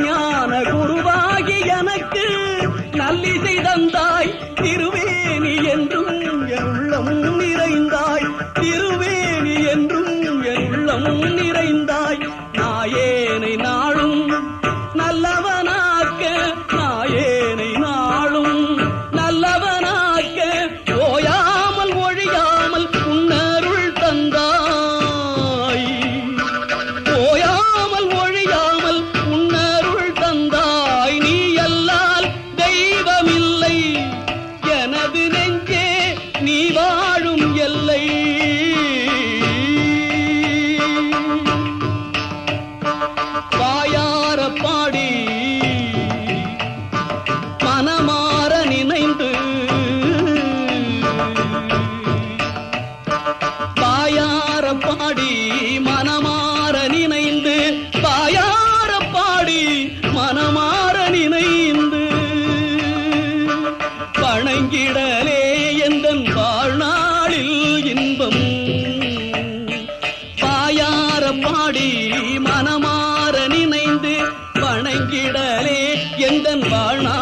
ஞான குருவாகி எனக்கு நல்லிசை தந்தாய் திருவேணி என்றும் உள்ளம் நிறைந்தாய் திரு மனமாற நினைந்து வணங்கிடலே எந்தன் வாழா